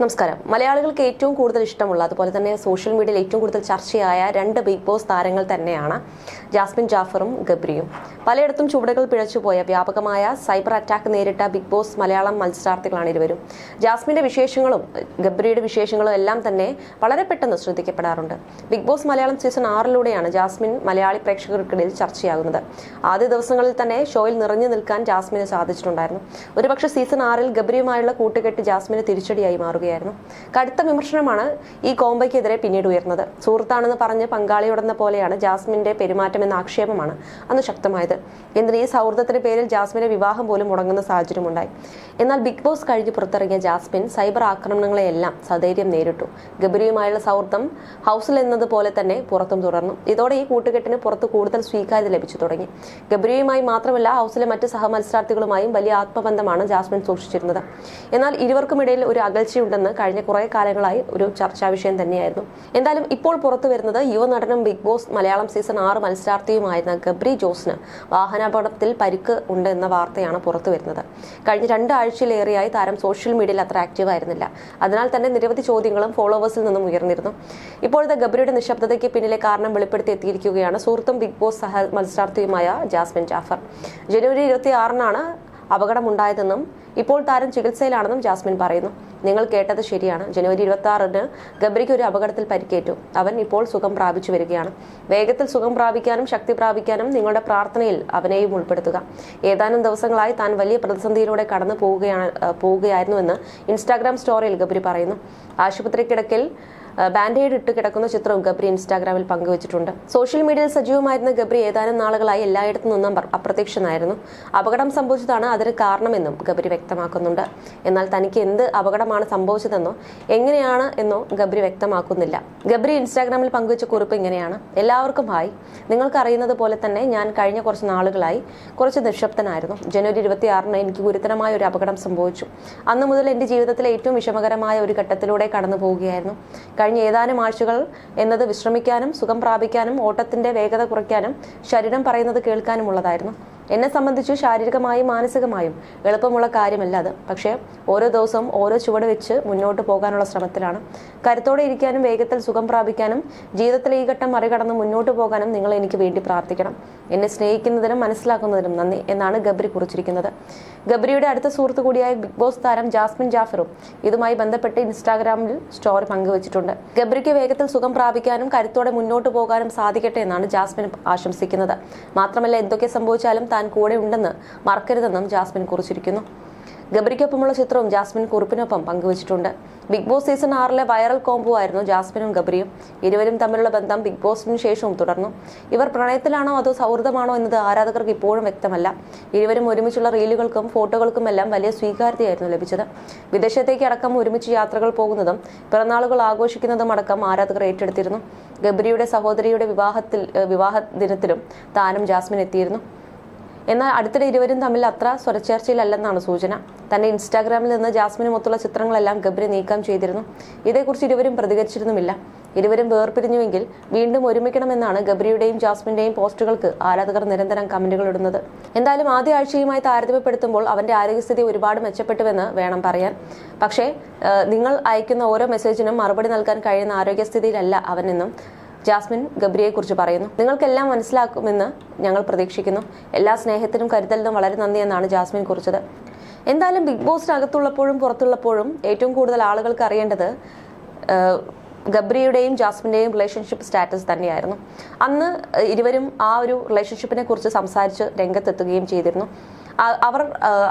നമസ്കാരം. മലയാളികൾക്ക് ഏറ്റവും കൂടുതൽ ഇഷ്ടമുള്ള അതുപോലെ തന്നെ സോഷ്യൽ മീഡിയയിൽ ഏറ്റവും കൂടുതൽ ചർച്ചയായ രണ്ട് ബിഗ് ബോസ് താരങ്ങൾ തന്നെയാണ് ജാസ്മിൻ ജാഫറും ഗബ്രിയും. പലയിടത്തും ചുവടുകൾ പിഴച്ചുപോയ വ്യാപകമായ സൈബർ അറ്റാക്ക് നേരിട്ട ബിഗ് ബോസ് മലയാളം മത്സരാർത്ഥികളാണ് ഇരുവരും. ജാസ്മിന്റെ വിശേഷങ്ങളും ഗബ്രിയുടെ വിശേഷങ്ങളും എല്ലാം തന്നെ വളരെ പെട്ടെന്ന് ശ്രദ്ധിക്കപ്പെടാറുണ്ട്. ബിഗ് ബോസ് മലയാളം സീസൺ ആറിലൂടെയാണ് ജാസ്മിൻ മലയാളി പ്രേക്ഷകർക്കിടയിൽ ചർച്ചയാകുന്നത്. ആദ്യ ദിവസങ്ങളിൽ തന്നെ ഷോയിൽ നിറഞ്ഞു നിൽക്കാൻ ജാസ്മിന് സാധിച്ചിട്ടുണ്ടായിരുന്നു. ഒരുപക്ഷെ സീസൺ ആറിൽ ഗബ്രിയുമായുള്ള കൂട്ടുകെട്ട് ജാസ്മിന് തിരിച്ചടിയായി മാറുകയായിരുന്നു കടുത്ത വിമർശനമാണ് ഈ കോംബയ്ക്കെതിരെ പിന്നീട് ഉയർന്നത്. സുഹൃത്താണെന്ന് പറഞ്ഞ് പങ്കാളിയോടെന്ന പോലെയാണ് ജാസ്മിന്റെ പെരുമാറ്റം എന്ന ആക്ഷേപമാണ് അന്ന് ശക്തമായത്. എന്തിന് ഈ സൗഹൃദത്തിന്റെ പേരിൽ ജാസ്മിന്റെ വിവാഹം പോലും മുടങ്ങുന്ന സാഹചര്യമുണ്ടായി. എന്നാൽ ബിഗ് ബോസ് കഴിഞ്ഞ് പുറത്തിറങ്ങിയ ജാസ്മിൻ സൈബർ ആക്രമണങ്ങളെയെല്ലാം സധൈര്യം നേരിട്ടു. ഗബരിയുമായുള്ള സൗഹൃദം ഹൗസിൽ എന്നതുപോലെ തന്നെ പുറത്തും തുടർന്നു. ഇതോടെ ഈ കൂട്ടുകെട്ടിന് പുറത്ത് കൂടുതൽ സ്വീകാര്യത ലഭിച്ചു തുടങ്ങി. ഗബ്രിയുമായി മാത്രമല്ല ഹൗസിലെ മറ്റ് സഹമത്സരാർത്ഥികളുമായും വലിയ ആത്മബന്ധമാണ് ജാസ്മിൻ സൂക്ഷിച്ചിരുന്നത്. എന്നാൽ ഇരുവർക്കുമിടയിൽ ഒരു അകൽച്ചയുണ്ടെന്ന് കഴിഞ്ഞ കുറേ കാലങ്ങളായി ഒരു ചർച്ചാ വിഷയം തന്നെയായിരുന്നു. എന്തായാലും ഇപ്പോൾ പുറത്തു വരുന്നത് യുവനടനും ബിഗ് ബോസ് മലയാളം സീസൺ ആറ് മത്സരാർത്ഥിയുമായിരുന്ന ഗബ്രി ജോസിന് വാഹനാപകടത്തിൽ പരിക്ക് ഉണ്ട് എന്ന വാർത്തയാണ് പുറത്തു വരുന്നത്. കഴിഞ്ഞ രണ്ട് ആഴ്ചയിലേറെയായി താരം സോഷ്യൽ മീഡിയയിൽ അത്ര ആക്റ്റീവ് ആയിരുന്നില്ല. അതിനാൽ തന്നെ നിരവധി ചോദ്യങ്ങളും ഫോളോവേഴ്സിൽ നിന്നും ഉയർന്നിരുന്നു. ഇപ്പോഴത്തെ ഗബ്രിയുടെ നിശബ്ദതയ്ക്ക് പിന്നിലെ കാരണം വെളിപ്പെടുത്തി എത്തിയിരിക്കുകയാണ് സുഹൃത്തും ബിഗ് ബോസ് സഹ മത്സരാർത്ഥിയുമായ ജാസ്മിൻ ജാഫർ. ജനുവരി ഇരുപത്തി ആറിനാണ് അപകടമുണ്ടായതെന്നും ഇപ്പോൾ താരം ചികിത്സയിലാണെന്നും ജാസ്മിൻ പറയുന്നു. നിങ്ങൾ കേട്ടത് ശരിയാണ്. ജനുവരി ഇരുപത്തി ആറിന് ഗബ്രിക്ക് ഒരു അപകടത്തിൽ പരിക്കേറ്റു. അവൻ ഇപ്പോൾ സുഖം പ്രാപിച്ചു വരികയാണ്. വേഗത്തിൽ സുഖം പ്രാപിക്കാനും ശക്തി പ്രാപിക്കാനും നിങ്ങളുടെ പ്രാർത്ഥനയിൽ അവനെയും ഉൾപ്പെടുത്തുക. ഏതാനും ദിവസങ്ങളായി താൻ വലിയ പ്രതിസന്ധിയിലൂടെ കടന്നു പോവുകയാണ് പോവുകയായിരുന്നുവെന്ന് ഇൻസ്റ്റാഗ്രാം സ്റ്റോറിയിൽ ഗബ്രി പറയുന്നു. ആശുപത്രി കിടക്കിൽ ബാൻഡേഡ് ഇട്ട് കിടക്കുന്ന ചിത്രവും ഗബ്രി ഇൻസ്റ്റാഗ്രാമിൽ പങ്കുവച്ചിട്ടുണ്ട്. സോഷ്യൽ മീഡിയയിൽ സജീവമായിരുന്ന ഗബ്രി ഏതാനും നാളുകളായി എല്ലായിടത്തു നിന്നും അപ്ര- അപ്രത്യക്ഷനായിരുന്നു. അപകടം സംഭവിച്ചതാണ് അതിന് കാരണമെന്നും ഗബ്രി വ്യക്തമാക്കുന്നുണ്ട്. എന്നാൽ തനിക്ക് എന്ത് അപകടമാണ് സംഭവിച്ചതെന്നോ എങ്ങനെയാണ് എന്നോ ഗബ്രി വ്യക്തമാക്കുന്നില്ല. ഗബ്രി ഇൻസ്റ്റാഗ്രാമിൽ പങ്കുവച്ച കുറിപ്പ് ഇങ്ങനെയാണ്. എല്ലാവർക്കും ഹായ്. നിങ്ങൾക്കറിയുന്നത് പോലെ തന്നെ ഞാൻ കഴിഞ്ഞ കുറച്ച് നാളുകളായി കുറച്ച് നിശബ്ദനായിരുന്നു. ജനുവരി ഇരുപത്തി ആറിന് എനിക്ക് ഗുരുതരമായ ഒരു അപകടം സംഭവിച്ചു. അന്ന് മുതൽ എന്റെ ജീവിതത്തിലെ ഏറ്റവും വിഷമകരമായ ഒരു ഘട്ടത്തിലൂടെ കടന്നു പോവുകയായിരുന്നു കഴിഞ്ഞ ഏതാനും ആഴ്ചകൾ എന്നത് വിശ്രമിക്കാനും സുഖം പ്രാപിക്കാനും ഓട്ടത്തിന്റെ വേഗത കുറയ്ക്കാനും ശരീരം പറയുന്നത് കേൾക്കാനും ഉള്ളതായിരുന്നു എന്നെ സംബന്ധിച്ച് ശാരീരികമായും മാനസികമായും എളുപ്പമുള്ള കാര്യമല്ല അത്. പക്ഷേ ഓരോ ദിവസവും ഓരോ ചുവട് വെച്ച് മുന്നോട്ട് പോകാനുള്ള ശ്രമത്തിലാണ്. കരുത്തോടെ ഇരിക്കാനും വേഗത്തിൽ സുഖം പ്രാപിക്കാനും ജീവിതത്തിലെ ഈ ഘട്ടം മറികടന്ന് മുന്നോട്ട് പോകാനും നിങ്ങൾ എനിക്ക് വേണ്ടി പ്രാർത്ഥിക്കണം. എന്നെ സ്നേഹിക്കുന്നതിനും മനസ്സിലാക്കുന്നതിനും നന്ദി എന്നാണ് ഗബ്രി കുറിച്ചിരിക്കുന്നത്. ഗബ്രിയുടെ അടുത്ത സുഹൃത്തു കൂടിയായ ബിഗ് ബോസ് താരം ജാസ്മിൻ ജാഫറും ഇതുമായി ബന്ധപ്പെട്ട് ഇൻസ്റ്റാഗ്രാമിൽ സ്റ്റോറി പങ്കുവച്ചിട്ടുണ്ട്. ഗബ്രിക്ക് വേഗത്തിൽ സുഖം പ്രാപിക്കാനും കരുത്തോടെ മുന്നോട്ട് പോകാനും സാധിക്കട്ടെ എന്നാണ് ജാസ്മിൻ ആശംസിക്കുന്നത്. മാത്രമല്ല എന്തൊക്കെ സംഭവിച്ചാലും താൻ കൂടെ ഉണ്ടെന്ന് മറക്കരുതെന്നും ജാസ്മിൻ കുറിച്ചിരിക്കുന്നു. ഗബ്രിക്കൊപ്പമുള്ള ചിത്രവും ജാസ്മിൻ കുറിപ്പിനൊപ്പം പങ്കുവച്ചിട്ടുണ്ട്. ബിഗ് ബോസ് സീസൺ ആറിലെ വൈറൽ കോംബോ ആയിരുന്നു ജാസ്മിനും ഗബരിയും. ഇരുവരും തമ്മിലുള്ള ബന്ധം ബിഗ് ബോസിന് ശേഷവും തുടർന്നു. ഇവർ പ്രണയത്തിലാണോ അതോ സൗഹൃദമാണോ എന്നത് ആരാധകർക്ക് ഇപ്പോഴും വ്യക്തമല്ല. ഇരുവരും ഒരുമിച്ചുള്ള റീലുകൾക്കും ഫോട്ടോകൾക്കുമെല്ലാം വലിയ സ്വീകാര്യതയായിരുന്നു ലഭിച്ചത്. വിദേശത്തേക്ക് അടക്കം ഒരുമിച്ച് യാത്രകൾ പോകുന്നതും പിറന്നാളുകൾ ആഘോഷിക്കുന്നതും അടക്കം ആരാധകർ ഏറ്റെടുത്തിരുന്നു. ഗബരിയുടെ സഹോദരിയുടെ വിവാഹത്തിൽ വിവാഹ ദിനത്തിലും താനും ജാസ്മിൻ എത്തിയിരുന്നു. എന്നാൽ അടുത്തിടെ ഇരുവരും തമ്മിൽ അത്ര സ്വരച്ചേർച്ചയിലല്ലെന്നാണ് സൂചന. തന്റെ ഇൻസ്റ്റാഗ്രാമിൽ നിന്ന് ജാസ്മിനുമൊത്തുള്ള ചിത്രങ്ങളെല്ലാം ഗബ്രി നീക്കം ചെയ്തിരുന്നു. ഇതേക്കുറിച്ച് ഇരുവരും പ്രതികരിച്ചിരുന്നുമില്ല. ഇരുവരും വേർപിരിഞ്ഞുവെങ്കിൽ വീണ്ടും ഒരുമിക്കണമെന്നാണ് ഗബ്രിയുടെയും ജാസ്മിന്റെയും പോസ്റ്റുകൾക്ക് ആരാധകർ നിരന്തരം കമന്റുകൾ ഇടുന്നത്. എന്തായാലും ആദ്യ ആഴ്ചയുമായി താരതമ്യപ്പെടുത്തുമ്പോൾ അവന്റെ ആരോഗ്യസ്ഥിതി ഒരുപാട് മെച്ചപ്പെട്ടുവെന്ന് വേണം പറയാൻ. പക്ഷേ നിങ്ങൾ അയക്കുന്ന ഓരോ മെസ്സേജിനും മറുപടി നൽകാൻ കഴിയുന്ന ആരോഗ്യസ്ഥിതിയിലല്ല അവനെന്നും ജാസ്മിൻ ഗബ്രിയെക്കുറിച്ച് പറയുന്നു. നിങ്ങൾക്കെല്ലാം മനസ്സിലാക്കുമെന്ന് ഞങ്ങൾ പ്രതീക്ഷിക്കുന്നു. എല്ലാ സ്നേഹത്തിനും കരുതലിനും വളരെ നന്ദി എന്നാണ് ജാസ്മിൻ കുറിച്ചത്. എന്തായാലും ബിഗ് ബോസിനകത്തുള്ളപ്പോഴും പുറത്തുള്ളപ്പോഴും ഏറ്റവും കൂടുതൽ ആളുകൾക്ക് അറിയേണ്ടത് ഗബ്രിയുടെയും ജാസ്മിന്റെയും റിലേഷൻഷിപ്പ് സ്റ്റാറ്റസ് തന്നെയായിരുന്നു. അന്ന് ഇരുവരും ആ ഒരു റിലേഷൻഷിപ്പിനെ കുറിച്ച് സംസാരിച്ച് രംഗത്തെത്തുകയും ചെയ്തിരുന്നു. അവർ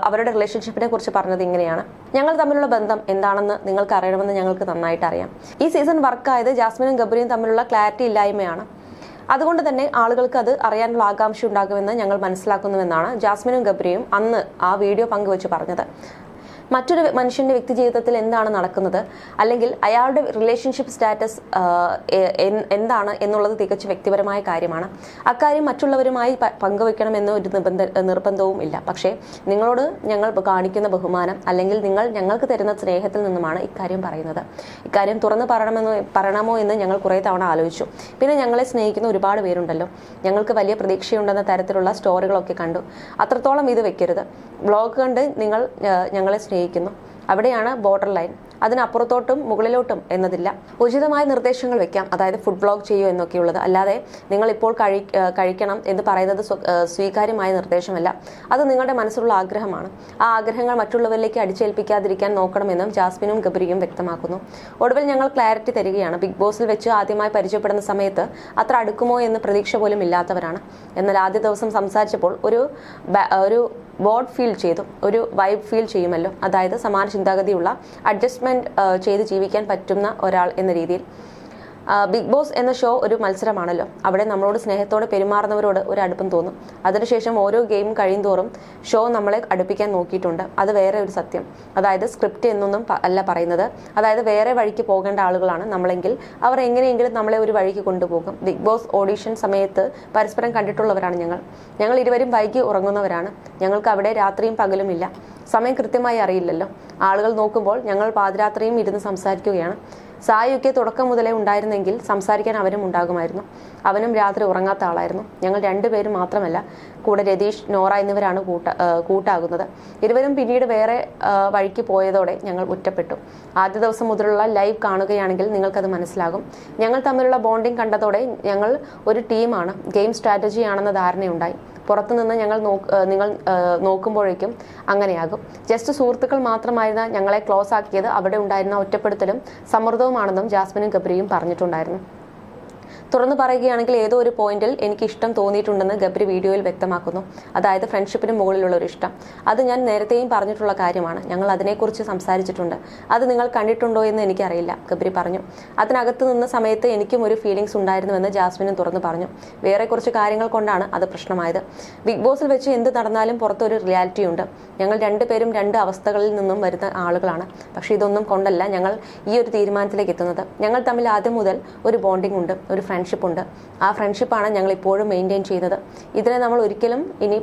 അവരുടെ റിലേഷൻഷിപ്പിനെ കുറിച്ച് പറഞ്ഞത് ഇങ്ങനെയാണ്. ഞങ്ങൾ തമ്മിലുള്ള ബന്ധം എന്താണെന്ന് നിങ്ങൾക്ക് അറിയണമെന്ന് ഞങ്ങൾക്ക് നന്നായിട്ട് അറിയാം. ഈ സീസൺ വർക്കായത് ജാസ്മിനും ഗബ്രിയും തമ്മിലുള്ള ക്ലാരിറ്റി ഇല്ലായ്മയാണ്. അതുകൊണ്ട് തന്നെ ആളുകൾക്ക് അത് അറിയാനുള്ള ആകാംക്ഷ ഉണ്ടാകുമെന്ന് ഞങ്ങൾ മനസ്സിലാക്കുന്നുവെന്നാണ് ജാസ്മിനും ഗബ്രിയും അന്ന് ആ വീഡിയോ പങ്കുവച്ച് പറഞ്ഞത്. മറ്റൊരു മനുഷ്യന്റെ വ്യക്തി ജീവിതത്തിൽ എന്താണ് നടക്കുന്നത്? അല്ലെങ്കിൽ അയാളുടെ റിലേഷൻഷിപ്പ് സ്റ്റാറ്റസ് എന്താണ് എന്നുള്ളത് തികച്ചും വ്യക്തിപരമായ കാര്യമാണ്. അക്കാര്യം മറ്റുള്ളവരുമായി പങ്കുവെക്കണമെന്ന ഒരു നിബന്ധ നിർബന്ധവും ഇല്ല. പക്ഷേ നിങ്ങളോട് ഞങ്ങൾ കാണിക്കുന്ന ബഹുമാനം അല്ലെങ്കിൽ നിങ്ങൾ ഞങ്ങൾക്ക് തരുന്ന സ്നേഹത്തിൽ നിന്നുമാണ് ഇക്കാര്യം പറയുന്നത്. ഇക്കാര്യം തുറന്ന് പറയണമെന്ന് പറയണമോ എന്ന് ഞങ്ങൾ കുറേ തവണ ആലോചിച്ചു. പിന്നെ ഞങ്ങളെ സ്നേഹിക്കുന്ന ഒരുപാട് പേരുണ്ടല്ലോ. ഞങ്ങൾക്ക് വലിയ പ്രതീക്ഷയുണ്ടെന്ന തരത്തിലുള്ള സ്റ്റോറികളൊക്കെ കണ്ടു. അത്രത്തോളം ഇത് വെക്കരുത്. ബ്ലോഗ് കണ്ട് നിങ്ങൾ ഞങ്ങളെ ഞങ്ങളെ സ്നേഹിക്കുന്നു. അവിടെയാണ് ബോർഡർ ലൈൻ അതിനപ്പുറത്തോട്ടും മുകളിലോട്ടും എന്നതില്ല. ഉചിതമായ നിർദ്ദേശങ്ങൾ വെക്കാം. അതായത് ഫുഡ് ബ്ലോഗ് ചെയ്യൂ എന്നൊക്കെയുള്ളത്. അല്ലാതെ നിങ്ങൾ ഇപ്പോൾ കഴി കഴിക്കണം എന്ന് പറയുന്നത് സ്വീകാര്യമായ നിർദ്ദേശമല്ല. അത് നിങ്ങളുടെ മനസ്സിലുള്ള ആഗ്രഹമാണ്. ആ ആഗ്രഹങ്ങൾ മറ്റുള്ളവരിലേക്ക് അടിച്ചേൽപ്പിക്കാതിരിക്കാൻ നോക്കണമെന്നും ജാസ്മിനും ഗബരിയും വ്യക്തമാക്കുന്നു. ഒടുവിൽ ഞങ്ങൾ ക്ലാരിറ്റി തരികയാണ്. ബിഗ് ബോസിൽ വെച്ച് ആദ്യമായി പരിചയപ്പെടുന്ന സമയത്ത് അത്ര അടുക്കുമോ എന്ന് പ്രതീക്ഷ പോലും ഇല്ലാത്തവരാണ്. എന്നാൽ ആദ്യ ദിവസം സംസാരിച്ചപ്പോൾ ഒരു ഒരു ബോർഡ് ഫീൽ ചെയ്തു. ഒരു വൈബ് ഫീൽ ചെയ്യുമല്ലോ. അതായത് സമാന ചിന്താഗതിയുള്ള അഡ്ജസ്റ്റ്മെന്റ് ചെയ്ത് ജീവിക്കാൻ പറ്റുന്ന ഒരാൾ എന്ന രീതിയിൽ. ബിഗ് ബോസ് എന്ന ഷോ ഒരു മത്സരമാണല്ലോ. അവിടെ നമ്മളോട് സ്നേഹത്തോടെ പെരുമാറുന്നവരോട് ഒരു അടുപ്പം തോന്നും. അതിനുശേഷം ഓരോ ഗെയിം കഴിയും തോറും ഷോ നമ്മളെ അടുപ്പിക്കാൻ നോക്കിയിട്ടുണ്ട്. അത് വേറെ ഒരു സത്യം. അതായത് സ്ക്രിപ്റ്റ് എന്നൊന്നും അല്ല പറയുന്നത്. അതായത് വേറെ വഴിക്ക് പോകേണ്ട ആളുകളാണ് നമ്മളെങ്കിൽ അവർ എങ്ങനെയെങ്കിലും നമ്മളെ ഒരു വഴിക്ക് കൊണ്ടുപോകും. ബിഗ് ബോസ് ഓഡീഷൻ സമയത്ത് പരസ്പരം കണ്ടിട്ടുള്ളവരാണ് ഞങ്ങൾ. ഞങ്ങൾ ഇരുവരും വൈകി ഉറങ്ങുന്നവരാണ്. ഞങ്ങൾക്ക് അവിടെ രാത്രിയും പകലും ഇല്ല. സമയം കൃത്യമായി അറിയില്ലല്ലോ. ആളുകൾ നോക്കുമ്പോൾ ഞങ്ങൾ പാതിരാത്രിയും ഇരുന്ന് സംസാരിക്കുകയാണ്. സായിയൊക്കെ തുടക്കം മുതലേ ഉണ്ടായിരുന്നെങ്കിൽ സംസാരിക്കാൻ അവനും ഉണ്ടാകുമായിരുന്നു. അവനും രാത്രി ഉറങ്ങാത്ത ആളായിരുന്നു. ഞങ്ങൾ രണ്ടുപേരും മാത്രമല്ല കൂടെ രതീഷ് നോറ എന്നിവരാണ് കൂട്ട കൂട്ടാകുന്നത്. ഇരുവരും പിന്നീട് വേറെ വഴിക്ക് പോയതോടെ ഞങ്ങൾ ഒറ്റപ്പെട്ടു. ആദ്യ ദിവസം മുതലുള്ള ലൈവ് കാണുകയാണെങ്കിൽ നിങ്ങൾക്കത് മനസ്സിലാകും. ഞങ്ങൾ തമ്മിലുള്ള ബോണ്ടിങ് കണ്ടതോടെ ഞങ്ങൾ ഒരു ടീമാണ്. ഗെയിം സ്ട്രാറ്റജി ആണെന്ന ധാരണയുണ്ടായി. പുറത്തുനിന്ന് ഞങ്ങൾ നിങ്ങൾ നോക്കുമ്പോഴേക്കും അങ്ങനെയാകും. ജസ്റ്റ് സുഹൃത്തുക്കൾ മാത്രമായിരുന്ന ഞങ്ങളെ ക്ലോസ് ആക്കിയത് അവിടെ ഉണ്ടായിരുന്ന ഒറ്റപ്പെടുത്തലും സമ്മർദ്ദവുമാണെന്നും ജാസ്മിനും ഗബ്രിയും പറഞ്ഞിട്ടുണ്ടായിരുന്നു. തുറന്നു പറയുകയാണെങ്കിൽ ഏതോ ഒരു പോയിന്റിൽ എനിക്ക് ഇഷ്ടം തോന്നിയിട്ടുണ്ടെന്ന് ഗബ്രി വീഡിയോയിൽ വ്യക്തമാക്കുന്നു. അതായത് ഫ്രണ്ട്ഷിപ്പിന് മുകളിലുള്ള ഒരു ഇഷ്ടം. അത് ഞാൻ നേരത്തെയും പറഞ്ഞിട്ടുള്ള കാര്യമാണ്. ഞങ്ങൾ അതിനെക്കുറിച്ച് സംസാരിച്ചിട്ടുണ്ട്. അത് നിങ്ങൾ കണ്ടിട്ടുണ്ടോ എന്ന് എനിക്കറിയില്ല ഗബ്രി പറഞ്ഞു. അതിനകത്ത് നിന്ന സമയത്ത് എനിക്കും ഒരു ഫീലിംഗ്സ് ഉണ്ടായിരുന്നുവെന്ന് ജാസ്മിനും തുറന്നു പറഞ്ഞു. വേറെ കുറച്ച് കാര്യങ്ങൾ കൊണ്ടാണ് അത് പ്രശ്നമായത്. ബിഗ് ബോസിൽ വെച്ച് എന്ത് നടന്നാലും പുറത്തൊരു റിയാലിറ്റി ഉണ്ട്. ഞങ്ങൾ രണ്ടുപേരും രണ്ട് അവസ്ഥകളിൽ നിന്നും വരുന്ന ആളുകളാണ്. പക്ഷേ ഇതൊന്നും കൊണ്ടല്ല ഞങ്ങൾ ഈ ഒരു തീരുമാനത്തിലേക്ക് എത്തുന്നത്. ഞങ്ങൾ തമ്മിൽ ആദ്യം മുതൽ ഒരു ബോണ്ടിംഗ് ഉണ്ട് ഒരു ഫ്രണ്ട്ഷിപ്പ് ഉണ്ട്. ആ ഫ്രണ്ട്ഷിപ്പാണ് ഞങ്ങൾ ഇപ്പോഴും മെയിന്റെയിൻ ചെയ്തത്. ഇതിനെ നമ്മൾ ഒരിക്കലും ഇനി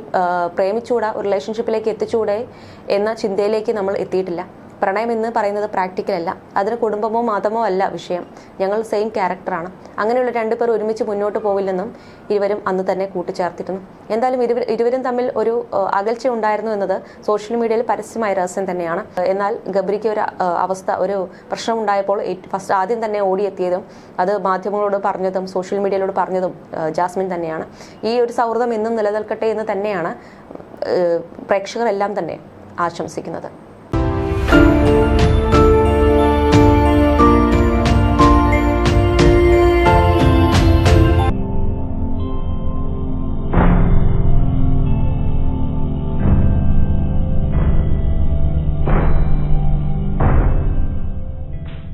പ്രേമിച്ചുകൂടാ ഒരു റിലേഷൻഷിപ്പിലേക്ക് എത്തിച്ചുകൂടെ എന്ന ചിന്തയിലേക്ക് നമ്മൾ എത്തിയിട്ടില്ല. പ്രണയം എന്ന് പറയുന്നത് പ്രാക്ടിക്കൽ അല്ല. അതിന് കുടുംബമോ മതമോ അല്ല വിഷയം. ഞങ്ങൾ സെയിം ക്യാരക്ടറാണ് അങ്ങനെയുള്ള രണ്ടുപേർ ഒരുമിച്ച് മുന്നോട്ട് പോവില്ലെന്നും ഇരുവരും അന്ന് തന്നെ കൂട്ടിച്ചേർത്തിരുന്നു. എന്തായാലും ഇരുവർ ഇരുവരും തമ്മിൽ ഒരു അകൽച്ച ഉണ്ടായിരുന്നു എന്നത് സോഷ്യൽ മീഡിയയിൽ പരസ്യമായ രഹസ്യം തന്നെയാണ്. എന്നാൽ ഗബ്രിക്ക് ഒരു അവസ്ഥ ഒരു പ്രശ്നമുണ്ടായപ്പോൾ ഫസ്റ്റ് ആദ്യം തന്നെ ഓടിയെത്തിയതും അത് മാധ്യമങ്ങളോട് പറഞ്ഞതും സോഷ്യൽ മീഡിയയിലോട് പറഞ്ഞതും ജാസ്മിൻ തന്നെയാണ്. ഈ ഒരു സൗഹൃദം എന്നും നിലനിൽക്കട്ടെ എന്ന് തന്നെയാണ് പ്രേക്ഷകരെല്ലാം തന്നെ ആശംസിക്കുന്നത്.